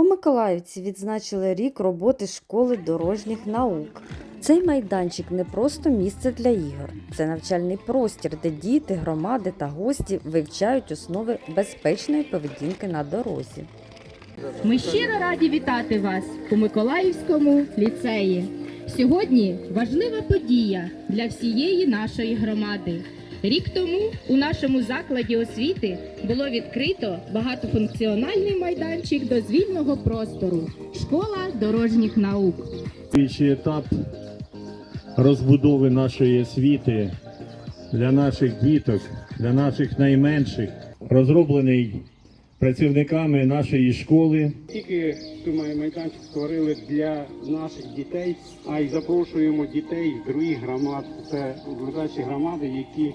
У Миколаївці відзначили рік роботи школи дорожніх наук. Цей майданчик не просто місце для ігор, це навчальний простір, де діти, громади та гості вивчають основи безпечної поведінки на дорозі. Ми щиро раді вітати вас у Миколаївському ліцеї. Сьогодні важлива подія для всієї нашої громади. Рік тому у нашому закладі освіти було відкрито багатофункціональний майданчик дозвільного простору Школа дорожніх наук. Слідчий етап розбудови нашої освіти для наших діток, для наших найменших, розроблений працівниками нашої школи. Тільки тумай майданчик створили для наших дітей, а й запрошуємо дітей з других громад. Це ближайші громади, які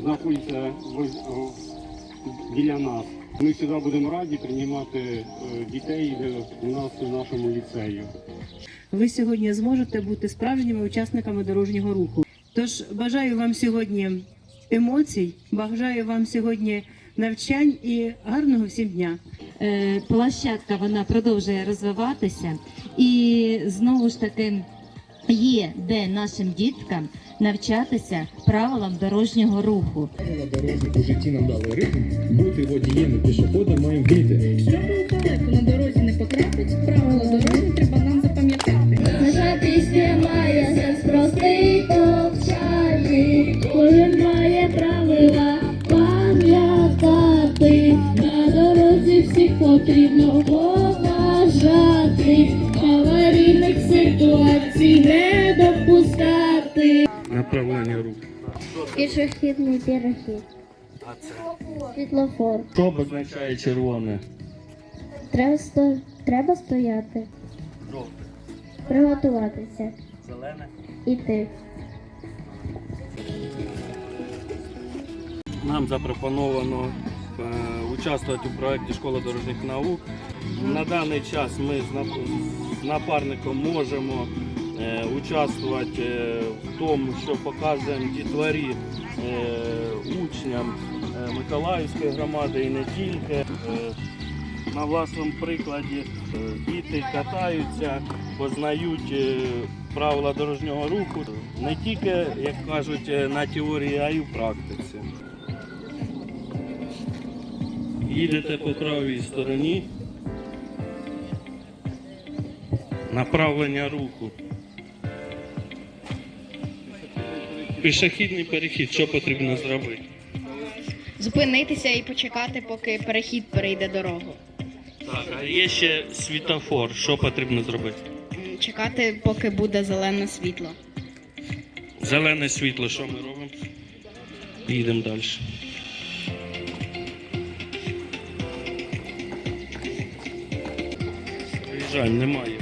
знаходяться в- в- біля нас. Ми завжди будемо раді приймати е, дітей у нас у нашому ліцею. ви сьогодні зможете бути справжніми учасниками дорожнього руху. Тож бажаю вам сьогодні емоцій, бажаю вам сьогодні навчань і гарного всім дня. Е, площадка вона продовжує розвиватися і знову ж таки є де нашим діткам навчатися правилам дорожнього руху. Правила дорожніх у житті нам дали ритм. Бути водієм і пішоходом маємо вміти. Щоб далеко на дорозі не потрапить, правила дороги потрібно поважати, аварійних ситуацій не допускати. Направлення рук. Пішохідний перехід. Світлофор. Що обозначає червоне? Треба, сто... Треба стояти. Приготуватися. Зелене. Іти. Нам запропоновано участвувати у проєкті Школа дорожніх наук. На даний час ми з напарником можемо е, участвувати е, в тому, що показуємо дітворі е, учням Миколаївської громади і не тільки. На власному прикладі діти катаються, познають правила дорожнього руху не тільки, як кажуть, на теорії, а й у практиці. Їдете по правій стороні. Направлення руху. Пішохідний перехід, що потрібно зробити? зупинитися і почекати, поки перехід перейде дорогу. Так, а є ще світофор, що потрібно зробити? М, Чекати, поки буде зелене світло. Зелене світло, що ми робимо? Їдемо далі. жаль, немає.